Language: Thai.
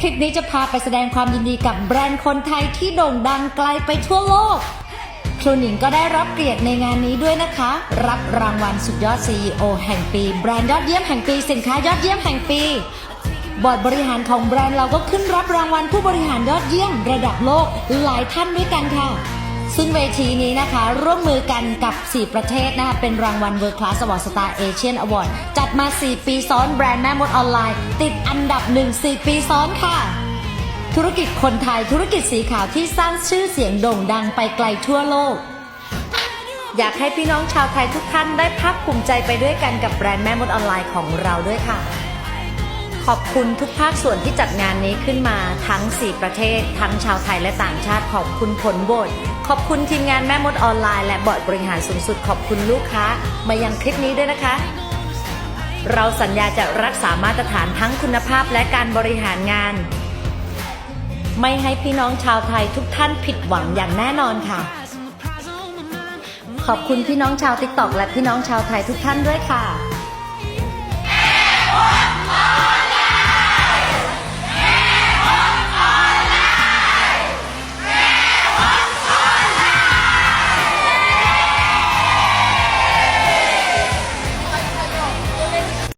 คลิปนี้จะพาไปแสดงความยินดีกับแบรนด์คนไทยที่โด่งดังไกลไปทั่วโลก ครูหนิงก็ได้รับเกียรติในงานนี้ด้วยนะคะ รับรางวัลสุดยอด CEO แห่งปี แบรนด์ยอดเยี่ยมแห่งปี สินค้ายอดเยี่ยมแห่งปี บอร์ดบริหารของแบรนด์เราก็ขึ้นรับรางวัลผู้บริหารยอดเยี่ยมระดับโลกหลายท่านด้วยกันค่ะ ซึ่งเวทีนี้นะคะ ร่วมมือกันกับ 4 ประเทศนะคะเป็นรางวัล World Class Award Star Asian Award จัดมา 4 ปีซ้อนแบรนด์แม่มดออนไลน์ ติดอันดับ 1 4 ปีซ้อนค่ะ ธุรกิจคนไทยธุรกิจสีขาวที่สร้างชื่อเสียงโด่งดังไปไกลทั่วโลก อยากให้พี่น้องชาวไทยทุกท่านได้ภาคภูมิใจไปด้วยกันกับแบรนด์แม่มดออนไลน์ของเราด้วยค่ะขอบคุณทุกภาคส่วนที่จัดงานนี้ขึ้นมาทั้ง 4 ประเทศ ทั้งชาวไทยและต่างชาติขอบคุณผลโหวต ขอบคุณทีมงานแม่มดออนไลน์ และบอร์ดบริหารสูงสุดขอบคุณลูกค้า มายังคลิปนี้ด้วยนะคะ เราสัญญาจะรักษามาตรฐานทั้งคุณภาพและการบริหารงาน ไม่ให้พี่น้องชาวไทยทุกท่านผิดหวังอย่างแน่นอนค่ะ ขอบคุณพี่น้องชาวติ๊กตอกและพี่น้องชาวไทยทุกท่านด้วยค่ะ